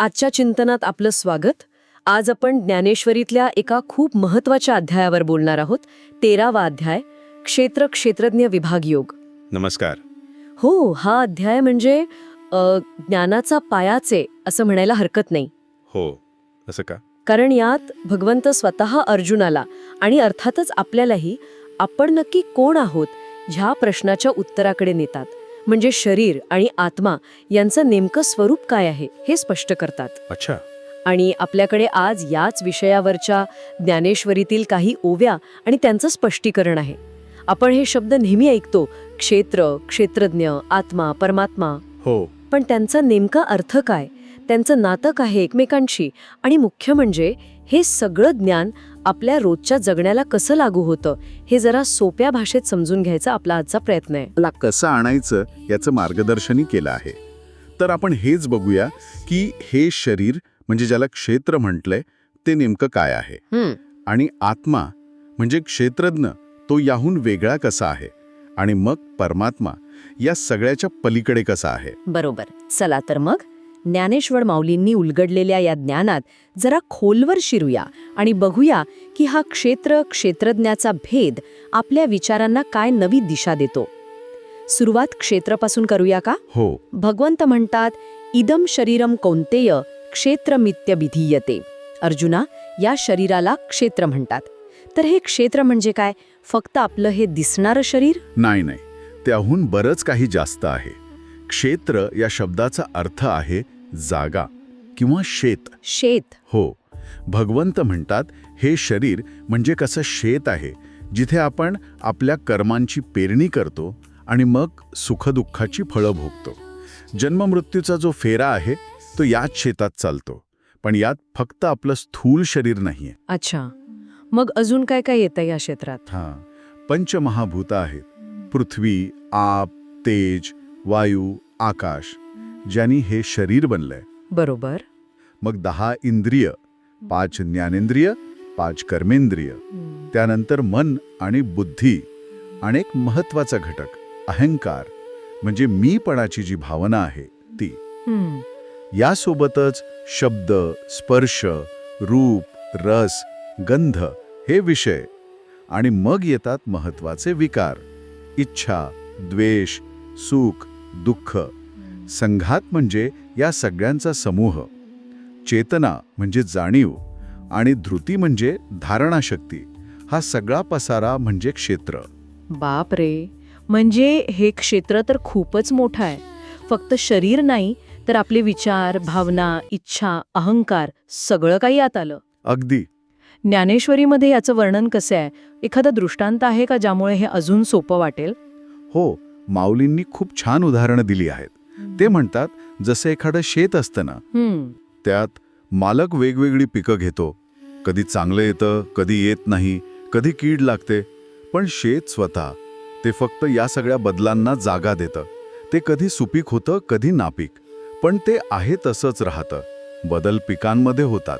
आजच्या चिंतनात आपलं स्वागत. आज आपण ज्ञानेश्वरीतल्या एका खूप महत्त्वाच्या अध्यायावर बोलणार आहोत. तेरावा अध्याय क्षेत्र क्षेत्रज्ञ विभाग योग. नमस्कार. हो हा अध्याय म्हणजे अ, ज्ञानाचा पायाचे असं म्हणायला हरकत नाही. हो असं का? कारण यात भगवंत स्वतः अर्जुनाला आणि अर्थातच आपल्यालाही आपण नक्की कोण आहोत ह्या प्रश्नाच्या उत्तराकडे नेतात. म्हणजे शरीर आणि आत्मा यांचं नेमकं स्वरूप काय आहे हे स्पष्ट करतात. अच्छा. आणि आपल्याकडे आज याच विषयावरच्या ज्ञानेश्वरीतील काही ओव्या आणि त्यांचं स्पष्टीकरण आहे. आपण हे शब्द नेहमी ऐकतो क्षेत्र क्षेत्रज्ञ आत्मा परमात्मा. हो. पण त्यांचा नेमका अर्थ काय? त्यांचं नातं काय आहे एकमेकांशी? आणि मुख्य म्हणजे हे सगळं ज्ञान आपल्या रोजच्या जगण्याला कसं लागू होतं हे जरा सोप्या भाषेत समजून घ्यायचा आपला आजचा प्रयत्न आहे. ला कसं आणायचं याचं मार्गदर्शनही केलं आहे. तर आपण हेच बघूया की हे शरीर म्हणजे ज्याला क्षेत्र म्हटलंय ते नेमकं काय आहे? आणि आत्मा म्हणजे क्षेत्रज्ञ तो याहून वेगळा कसा आहे? आणि मग परमात्मा या सगळ्याच्या पलीकडे कसा आहे? बरोबर. चला तर मग ज्ञानेश्वर माऊलींनी उलगडलेल्या या ज्ञानात जरा खोलवर शिरूया आणि बघूया की हा क्षेत्र क्षेत्रज्ञाचा भेद आपल्या विचारांना काय नवी दिशा देतो. सुरुवात क्षेत्रापासून करूया का? हो. भगवंत म्हणतात इदम शरीरम कौंतेय क्षेत्रमित्य विधीयते अर्जुना या शरीराला क्षेत्र म्हणतात. तर हे क्षेत्र म्हणजे काय? फक्त आपलं हे दिसणारं शरीर? नाही नाही. त्याहून बरंच काही जास्त आहे. क्षेत्र या शब्दाचा अर्थ आहे जागा किंवा शेत. शेत. हो. भगवंत म्हणतात हे शरीर म्हणजे कसं शेत आहे जिथे आपण आपल्या कर्मांची पेरणी करतो आणि मग सुखदुःखाची फळं भोगतो. जन्ममृत्यूचा जो फेरा आहे तो याच शेतात चालतो पण यात फक्त आपलं स्थूल शरीर नाहीये. अच्छा. मग अजून काय काय येतं या क्षेत्रात? हां. पंचमहाभूत आहेत. पृथ्वी आप तेज वायू आकाश ज्यांनी हे शरीर बनलंय. बरोबर. मग दहा इंद्रिय पाच ज्ञानेंद्रिय पाच कर्मेंद्रिय. त्यानंतर मन आणि बुद्धी आणि एक महत्त्वाचा घटक अहंकार. म्हणजे मीपणाची जी भावना आहे ती. यासोबतच शब्द स्पर्श रूप रस गंध हे विषय आणि मग येतात महत्त्वाचे विकार. इच्छा द्वेष सुख दुःख. संघात म्हणजे या सगळ्यांचा समूह. चेतना म्हणजे जाणीव आणि धृती म्हणजे धारणाशक्ती. हा सगळा पसारा म्हणजे क्षेत्र. बाप रे! म्हणजे हे क्षेत्र तर खूपच मोठं आहे. फक्त शरीर नाही तर आपले विचार भावना इच्छा अहंकार सगळं काही आत आलं. अगदी. ज्ञानेश्वरीमध्ये याचं वर्णन कसं आहे? एखादा दृष्टांत आहे का ज्यामुळे हे अजून सोपं वाटेल? हो माऊलींनी खूप छान उदाहरणं दिली आहेत. ते म्हणतात जसं एखादं शेत असतं ना त्यात मालक वेगवेगळी पिकं घेतो. कधी चांगलं येतं कधी येत नाही कधी कीड लागते. पण शेत स्वतः ते फक्त या सगळ्या बदलांना जागा देतं. ते कधी सुपीक होतं कधी नापीक. पण ते आहे तसंच राहतं. बदल पिकांमध्ये होतात.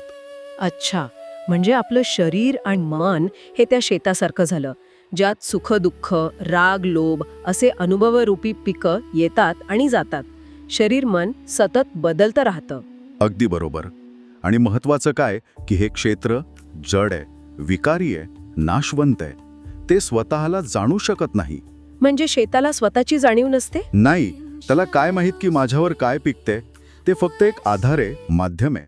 अच्छा. म्हणजे आपलं शरीर आणि मन हे त्या शेतासारखं झालं. ज्यात सुख दुःख राग लोभ असे अनुभवरूपी पिकं येतात आणि जातात. शरीर मन सतत बदलतं राहतं. अगदी बरोबर. आणि महत्वाचं काय? की हे क्षेत्र जड आहे विकारी आहे नाशवंत आहे. ते स्वतःला जाणू शकत नाही. म्हणजे शेताला स्वतःची जाणीव नसते? नाही. त्याला काय माहीत की माझ्यावर काय पिकते ते फक्त एक आधार आहे माध्यम आहे.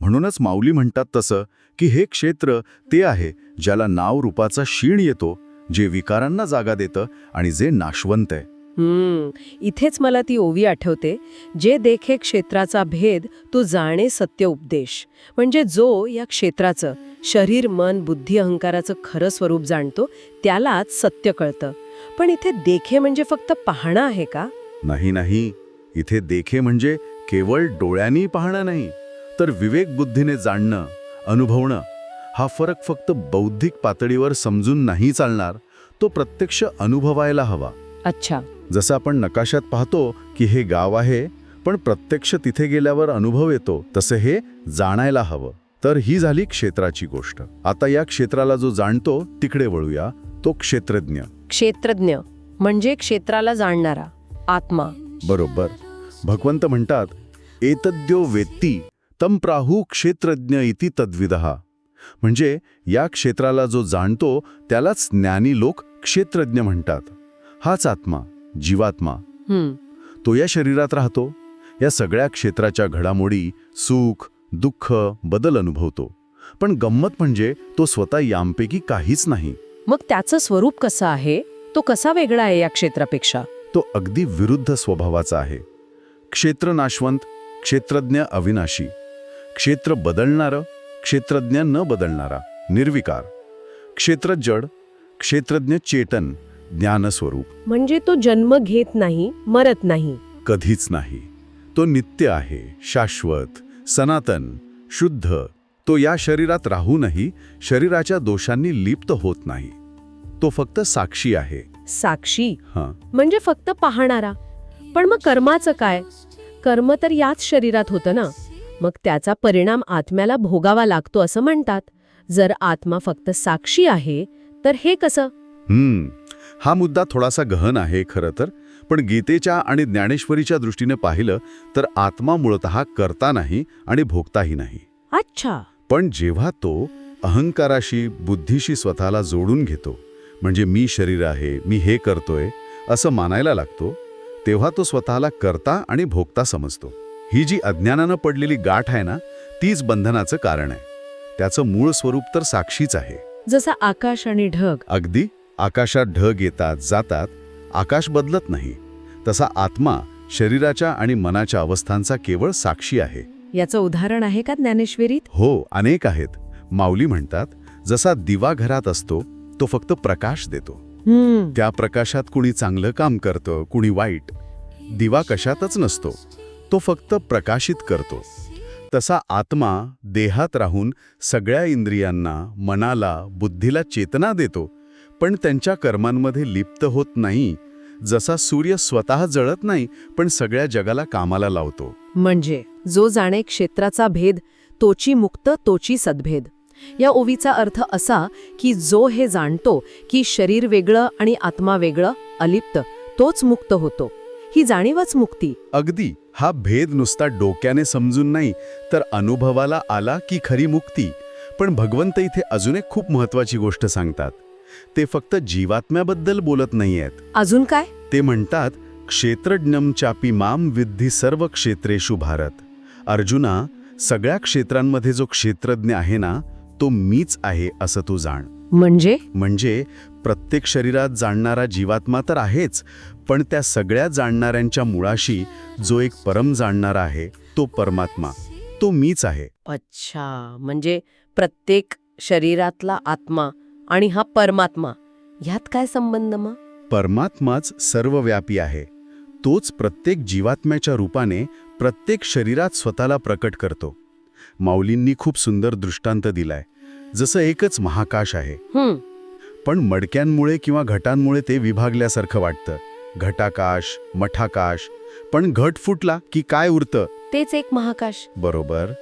म्हणूनच माऊली म्हणतात तसं की हे क्षेत्र ते आहे ज्याला नाव रूपाचा शीण येतो जे विकारांना जागा देतं आणि जे नाशवंत आहे. हम्म इथेच मला ती ओवी आठवते जे देखे क्षेत्राचा भेद तो जाणे सत्य उपदेश. म्हणजे जो या क्षेत्राचं शरीर मन बुद्धी अहंकाराचं खरं स्वरूप जाणतो त्यालाच सत्य कळतं. पण इथे देखे म्हणजे फक्त पाहणं आहे का? नाही नाही. इथे देखे म्हणजे केवळ डोळ्यांनी पाहणं नाही तर विवेक बुद्धीने जाणणं अनुभवणं. हा फरक फक्त बौद्धिक पातळीवर समजून नाही चालणार तो प्रत्यक्ष अनुभवायला हवा. अच्छा. जसं आपण नकाशात पाहतो की हे गाव आहे पण प्रत्यक्ष तिथे गेल्यावर अनुभव येतो तसं हे जाणायला हवं. तर ही झाली क्षेत्राची गोष्ट. आता या क्षेत्राला जो जाणतो तिकडे वळूया. तो क्षेत्रज्ञ. क्षेत्रज्ञ म्हणजे क्षेत्राला जाणणारा आत्मा. बरोबर. भगवंत म्हणतात एतद्यो वेत्ती तम प्राहू क्षेत्रज्ञ इति तद्विदहा म्हणजे या क्षेत्राला जो जाणतो त्यालाच ज्ञानी लोक क्षेत्रज्ञ म्हणतात. हाच आत्मा जीवात्मा. तो या शरीरात राहतो. या सगळ्या क्षेत्राच्या घडामोडी सुख दुःख बदल अनुभवतो. पण गंमत म्हणजे तो स्वतः यांपैकी काहीच नाही. मग त्याचं स्वरूप कसं आहे? तो कसा वेगळा आहे या क्षेत्रापेक्षा? तो अगदी विरुद्ध स्वभावाचा आहे. क्षेत्र नाशवंत क्षेत्रज्ञ अविनाशी. क्षेत्र बदलणारं क्षेत्रज्ञ न बदलणारा निर्विकार. क्षेत्र जड क्षेत्रज्ञ चेतन ज्ञानस्वरूप. म्हणजे तो जन्म घेत नाही मरत नाही. कधीच नाही. तो नित्य आहे शाश्वत सनातन शुद्ध. तो या शरीरात राहूनही शरीराच्या दोषांनी लिप्त होत नाही. तो फक्त साक्षी आहे. साक्षी? हां. म्हणजे फक्त पाहणारा. पण मग कर्माचं काय? कर्म तर याच शरीरात होतं ना? मग त्याचा परिणाम आत्म्याला भोगावा लागतो असं म्हणतात. जर आत्मा फक्त साक्षी आहे तर हे कसं? हम्म. हा मुद्दा थोडासा गहन आहे खरं तर पण गीतेच्या आणि ज्ञानेश्वरीच्या दृष्टीने पाहिलं तर आत्मा मूळतः करता नाही आणि भोगताही नाही. अच्छा. पण जेव्हा तो अहंकाराशी बुद्धीशी स्वतःला जोडून घेतो म्हणजे मी शरीर आहे मी हे करतोय असं मानायला लागतो तेव्हा तो स्वतःला करता आणि भोगता समजतो. ही जी अज्ञानानं पडलेली गाठ आहे ना तीच बंधनाचं कारण आहे. त्याचं मूळ स्वरूप तर साक्षीच आहे. जसा आकाश आणि ढग. अगदी आकाशात ढग येतात जातात आकाश बदलत नाही तसा आत्मा शरीराच्या आणि मनाच्या अवस्थांचा केवळ साक्षी आहे. याचं उदाहरण आहे का ज्ञानेश्वरीत? हो अनेक आहेत. माऊली म्हणतात जसा दिवा घरात असतो तो फक्त प्रकाश देतो. त्या प्रकाशात कुणी चांगलं काम करतं कुणी वाईट. दिवा कशातच नसतो. तो फक्त प्रकाशित करतो. तसा आत्मा देहात राहून सगळ्या इंद्रियांना मनाला बुद्धीला चेतना देतो. पण त्यांच्या कर्मांमध्ये लिप्त होत नाही. जसा सूर्य स्वतः जळत नाही पण सगळ्या जगाला कामाला लावतो. म्हणजे जो जाणे क्षेत्राचा भेद तोची मुक्त तोची सद्भेद. या ओवीचा अर्थ असा की जो हे जाणतो की शरीर वेगळं आणि आत्मा वेगळं अलिप्त तोच मुक्त होतो. ही जाणीवच मुक्ती. अगदी हा भेद नुसता डोक्याने समजून नाही तर अनुभवाला आला की खरी मुक्ती. पण भगवंत इथे अजून एक खूप महत्वाची गोष्ट सांगतात. ते फक्त जीवात्म्याबद्दल बोलत नाहीयेत. अजून काय? ते म्हणतात क्षेत्रज्ञम चापी माम विद्धी सर्व क्षेत्रेषु भारत. अर्जुना सगळ्या क्षेत्रांमध्ये जो क्षेत्रज्ञ आहे ना तो मीच आहे असं तू जाण. म्हणजे? म्हणजे प्रत्येक शरीरात जाणणारा जीवात्मा तर आहेच पण त्या सगळ्या जाणणाऱ्यांच्या मुळाशी जो एक परम जाणणारा आहे तो परमात्मा तो मीच आहे. अच्छा म्हणजे प्रत्येक शरीरातला आत्मा आणि हा परमात्मा ह्यात काय संबंध मग? परमात्माच सर्वव्यापी आहे. तोच प्रत्येक जीवात्म्याच्या रूपाने प्रत्येक शरीरात स्वतःला प्रकट करतो. माऊलींनी खूप सुंदर दृष्टांत दिलाय. जसं एकच महाकाश आहे. पण मडक्यांमुळे किंवा घटांमुळे ते विभागल्यासारखं वाटतं. घटाकाश मठाकाश पण घट फुटला की काय उरतं? तेच एक महाकाश. बरोबर.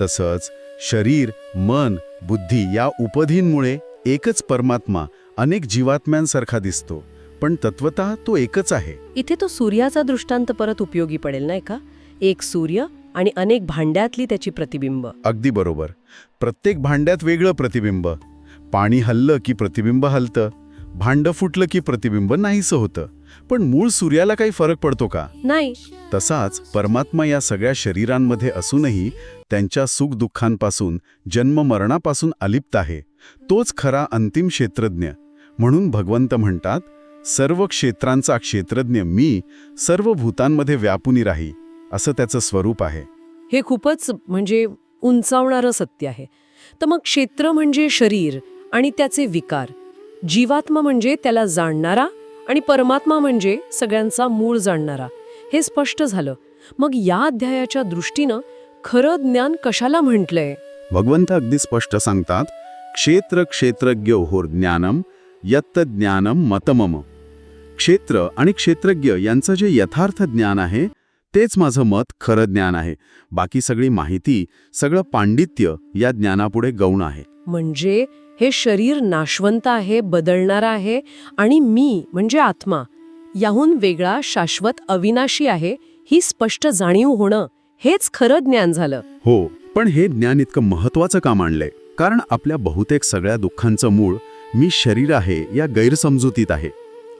तसंच शरीर मन बुद्धी या उपधींमुळे एकच परमात्मा अनेक जीवात्म्यांसारखा दिसतो. पण तत्वतः तो एकच आहे. इथे तो सूर्याचा दृष्टांत परत उपयोगी पडेल नाही का? एक सूर्य आणि अनेक भांड्यातली त्याची प्रतिबिंब. अगदी बरोबर. प्रत्येक भांड्यात वेगळं प्रतिबिंब. पाणी हल्लं की प्रतिबिंब हलतं भांडं फुटलं की प्रतिबिंब नाहीसं होतं. पण मूळ सूर्याला काही फरक पडतो का? नाही. तसाच परमात्मा या सगळ्या शरीरांमध्ये असूनही त्यांच्या सुखदुःखांपासून जन्ममरणापासून अलिप्त आहे. तोच खरा अंतिम क्षेत्रज्ञ. म्हणून भगवंत म्हणतात सर्व क्षेत्रांचा क्षेत्रज्ञ मी सर्व भूतांमध्ये व्यापुनी राही असं त्याचं स्वरूप आहे. हे खूपच म्हणजे उंचावणारं सत्य आहे. तर मग क्षेत्र म्हणजे शरीर. आणि त्याचे विकार. जीवात्मा म्हणजे त्याला जाणणारा आणि परमात्मा म्हणजे सगळ्यांचा मूळ जाणणारा. हे स्पष्ट झालं. मग या अध्यायाच्या दृष्टीनं खरं ज्ञान कशाला म्हटलंय? भगवंत अगदी स्पष्ट सांगतात क्षेत्र क्षेत्रज्ञ होर ज्ञानम यत्त ज्ञानम मतमम. क्षेत्र आणि क्षेत्रज्ञ यांचं जे यथार्थ ज्ञान आहे तेच माझं मत खरं ज्ञान आहे. बाकी सगळी माहिती सगळं पांडित्य या ज्ञानापुढे गौण आहे. म्हणजे हे शरीर नाशवंत आहे बदलणारा आहे आणि मी म्हणजे आत्मा याहून वेगळा शाश्वत अविनाशी आहे ही स्पष्ट जाणीव होणं हेच खरं ज्ञान झालं. हो पण हे ज्ञान इतकं महत्वाचं का मांडलंय? कारण आपल्या बहुतेक सगळ्या दुःखांचं मूळ मी शरीर आहे या गैरसमजुतीत आहे.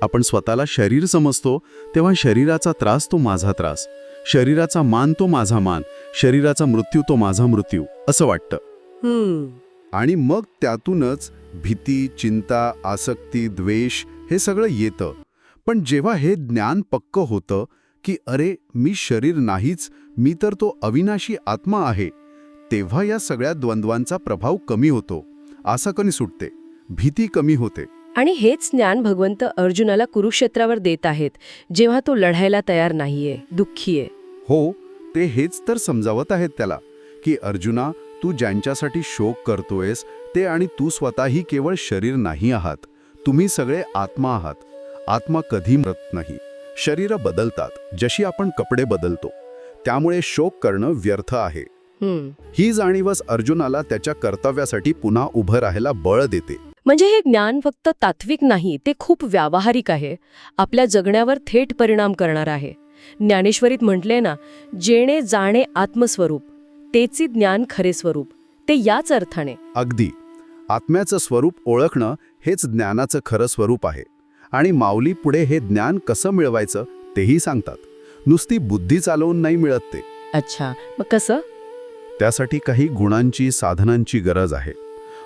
आपण स्वतःला शरीर समजतो तेव्हा शरीराचा त्रास तो माझा त्रास. शरीराचा मान तो माझा मान शरीराचा मृत्यू तो माझा मृत्यू असं वाटतं. हम्म. आणि मग त्यातूनच भीती चिंता आसक्ती द्वेष हे सगळं येतं. पण जेव्हा हे ज्ञान पक्क होतं की अरे मी शरीर नाहीच मी तर तो अविनाशी आत्मा आहे तेव्हा या सगळ्या द्वंद्वांचा प्रभाव कमी होतो. आसाकणी सुटते. भीती कमी होते. आणि हेच ज्ञान भगवंत अर्जुनाला कुरुक्षेत्रावर देत आहेत जेव्हा तो लढायला तयार नाहीये दुःखी आहे. हो ते हेच तर समजावत आहेत त्याला की अर्जुना तू ज्यांच्यासाठी शोक करतोयस ते आणि तू स्वतःही केवळ शरीर नाही आहात. तुम्ही सगळे आत्मा आहात. आत्मा कधी मरत नाही. शरीरं बदलतात जशी आपण कपडे बदलतो. त्यामुळे शोक करणं व्यर्थ आहे. ही जाणीवच अर्जुनाला त्याच्या कर्तव्यासाठी पुन्हा उभं राहायला बळ देते. म्हणजे हे ज्ञान फक्त तात्विक नाही ते खूप व्यावहारिक आहे. आपल्या जगण्यावर थेट परिणाम करणार आहे. ज्ञानेश्वरीत म्हटले ना जेणे जाणे आत्मस्वरूप. तेची ज्ञान खरे स्वरूप ते याच अर्थाने. अगदी. आत्म्याचं स्वरूप ओळखणं हेच ज्ञानाचं खरं स्वरूप आहे. आणि माऊली पुढे हे ज्ञान कसं मिळवायचं तेही सांगतात. नुसती बुद्धी चालवून नाही मिळत ते. अच्छा. मग कसं? त्यासाठी काही गुणांची साधनांची गरज आहे.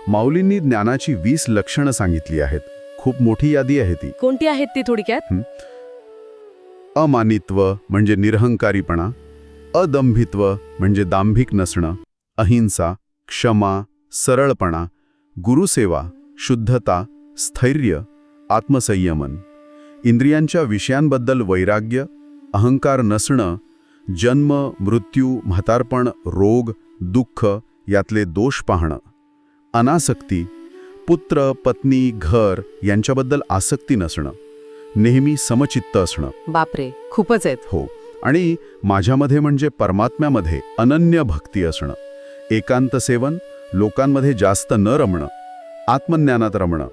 माऊलींनी ज्ञानाची वीस लक्षणं सांगितली आहेत. खूप मोठी यादी आहे ती. कोणती आहेत ती थोडक्यात? अमानित्व म्हणजे निरहंकारीपणा अदंभित्व म्हणजे दांभिक नसणं अहिंसा क्षमा सरळपणा गुरुसेवा शुद्धता स्थैर्य आत्मसंयमन. इंद्रियांच्या विषयांबद्दल वैराग्य अहंकार नसणं जन्म मृत्यू म्हातारपण रोग दुःख यातले दोष पाहणं. अनासक्ती पुत्र पत्नी घर यांच्याबद्दल आसक्ती नसणं. नेहमी समचित्त असणं. बापरे खूपच आहेत. हो. आणि माझ्यामध्ये म्हणजे परमात्म्यामध्ये अनन्य भक्ती असणं एकांत सेवन लोकांमध्ये जास्त न रमणं आत्मज्ञानात रमणं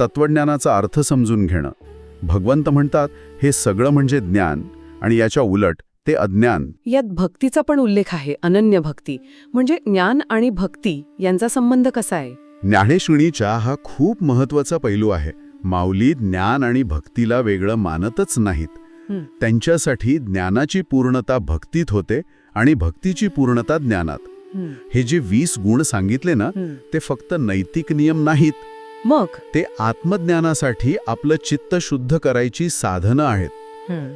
तत्वज्ञानाचा अर्थ समजून घेणं. भगवंत म्हणतात हे सगळं म्हणजे ज्ञान आणि याच्या उलट ते अज्ञान. यात भक्तीचा पण उल्लेख आहे अनन्य भक्ती. म्हणजे ज्ञान आणि भक्ती यांचा संबंध कसा आहे? ज्ञानेश्वरीचा हा खूप महत्त्वाचा पैलू आहे. माऊली ज्ञान आणि भक्तीला वेगळं मानतच नाहीत. त्यांच्यासाठी ज्ञानाची पूर्णता भक्तीत होते आणि भक्तीची पूर्णता ज्ञानात. हं, जे वीस गुण सांगितले ना. ते फक्त नैतिक नियम नाहीत. मग? ते आत्मज्ञानासाठी आपलं चित्त शुद्ध करायची साधनं आहेत.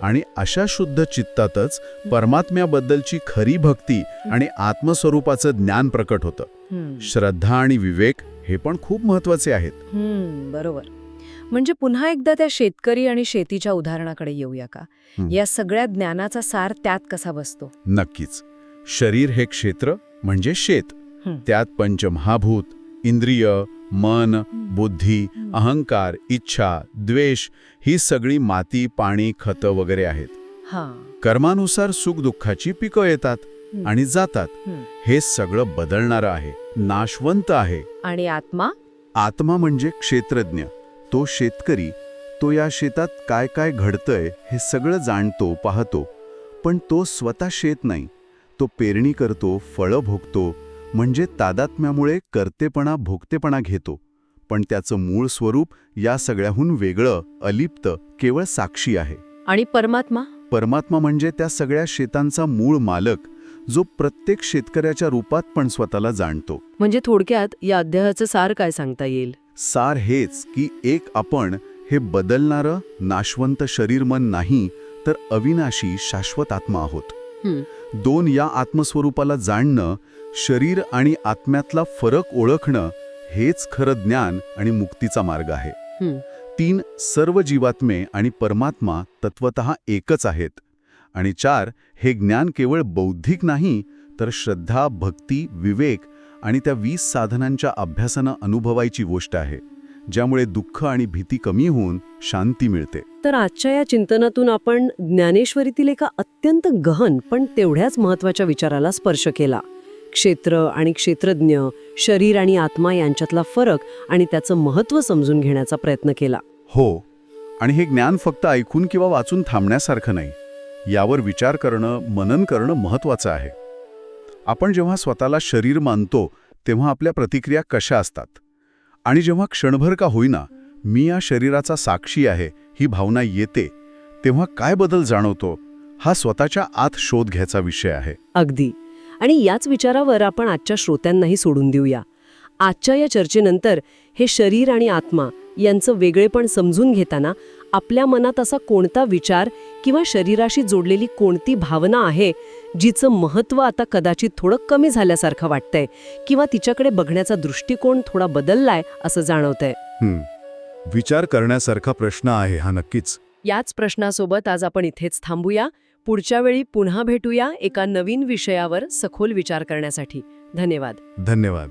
आणि अशा शुद्ध चित्तातच परमात्म्याबद्दलची खरी भक्ती आणि आत्मस्वरूपाचं ज्ञान प्रकट होतं. श्रद्धा आणि विवेक हे पण खूप महत्त्वाचे आहेत. बरोबर. म्हणजे पुन्हा एकदा त्या शेतकरी आणि शेतीच्या उदाहरणाकडे येऊया का. या सगळ्या ज्ञानाचा सार त्यात कसा बसतो? नक्कीच. शरीर हे क्षेत्र म्हणजे शेत. त्यात पंचमहाभूत इंद्रिय मन बुद्धी अहंकार इच्छा द्वेष ही सगळी माती पाणी खतं वगैरे आहेत. कर्मानुसार सुखदुःखाची पिकं येतात. आणि जातात. हे सगळं बदलणारं आहे. नाशवंत आहे. आणि आत्मा? आत्मा म्हणजे क्षेत्रज्ञ. तो शेतकरी तो या शेतात काय काय घडतंय हे सगळं जाणतो पाहतो. पण तो स्वतः शेत नाही. तो पेरणी करतो फळं भोगतो म्हणजे तादात्म्यामुळे कर्तेपणा भोगतेपणा घेतो. पण त्याचं मूळ स्वरूप या सगळ्याहून वेगळं अलिप्त केवळ साक्षी आहे. आणि परमात्मा? परमात्मा म्हणजे त्या सगळ्या शेतांचा मूळ मालक जो प्रत्येक शेतकऱ्याच्या रूपात पण स्वतःला जाणतो. म्हणजे थोडक्यात या अध्यायाचं सार काय सांगता येईल? सार हेच की एक आपण हे बदलणारं नाशवंत शरीर मन नाही तर अविनाशी शाश्वत आत्मा आहोत. दोन या आत्मस्वरूपाला जाणणं शरीर आणि आत्म्यातला फरक ओळखणं हेच खरं ज्ञान आणि मुक्तीचा मार्ग आहे. तीन सर्व जीवात्मे आणि परमात्मा तत्वतः एकच आहेत आणि चार हे ज्ञान केवळ बौद्धिक नाही तर श्रद्धा भक्ती विवेक आणि त्या वीस साधनांच्या अभ्यासानं अनुभवायची गोष्ट आहे ज्यामुळे दुःख आणि भीती कमी होऊन शांती मिळते. तर आजच्या या चिंतनातून आपण ज्ञानेश्वरीतील एका अत्यंत गहन पण तेवढ्याच महत्त्वाच्या विचाराला स्पर्श केला. क्षेत्र आणि क्षेत्रज्ञ शरीर आणि आत्मा यांच्यातला फरक आणि त्याचं महत्त्व समजून घेण्याचा प्रयत्न केला. हो आणि हे ज्ञान फक्त ऐकून किंवा वाचून थांबण्यासारखं नाही. यावर विचार करणं मनन करणं महत्वाचं आहे. आपण जेव्हा स्वतःला शरीर मानतो तेव्हा आपल्या प्रतिक्रिया कशा असतात? आणि जेव्हा क्षणभर का होईना मी या शरीराचा साक्षी आहे ही भावना येते तेव्हा काय बदल जाणवतो? हा स्वतःच्या आत शोध घ्यायचा विषय आहे. अगदी. आणि याच विचारावर आपण आजच्या श्रोत्यांनाही सोडून देऊया. आजच्या या चर्चेनंतर हे शरीर आणि आत्मा यांचं वेगळेपण समजून घेताना आपल्या मनात असा कोणता विचार किंवा शरीराशी जोडलेली कोणती भावना आहे जिचं महत्त्व आता कदाचित थोडं कमी झाल्यासारखं वाटतंय किंवा तिच्याकडे बघण्याचा दृष्टिकोन थोडा बदललाय असं जाणवतंय. विचार करण्यासारखा प्रश्न आहे हा नक्कीच. याच प्रश्नासोबत आज आपण इथेच थांबूया. पुढच्या वेळी पुन्हा भेटूया एका नवीन विषयावर सखोल विचार करण्यासाठी. धन्यवाद. धन्यवाद.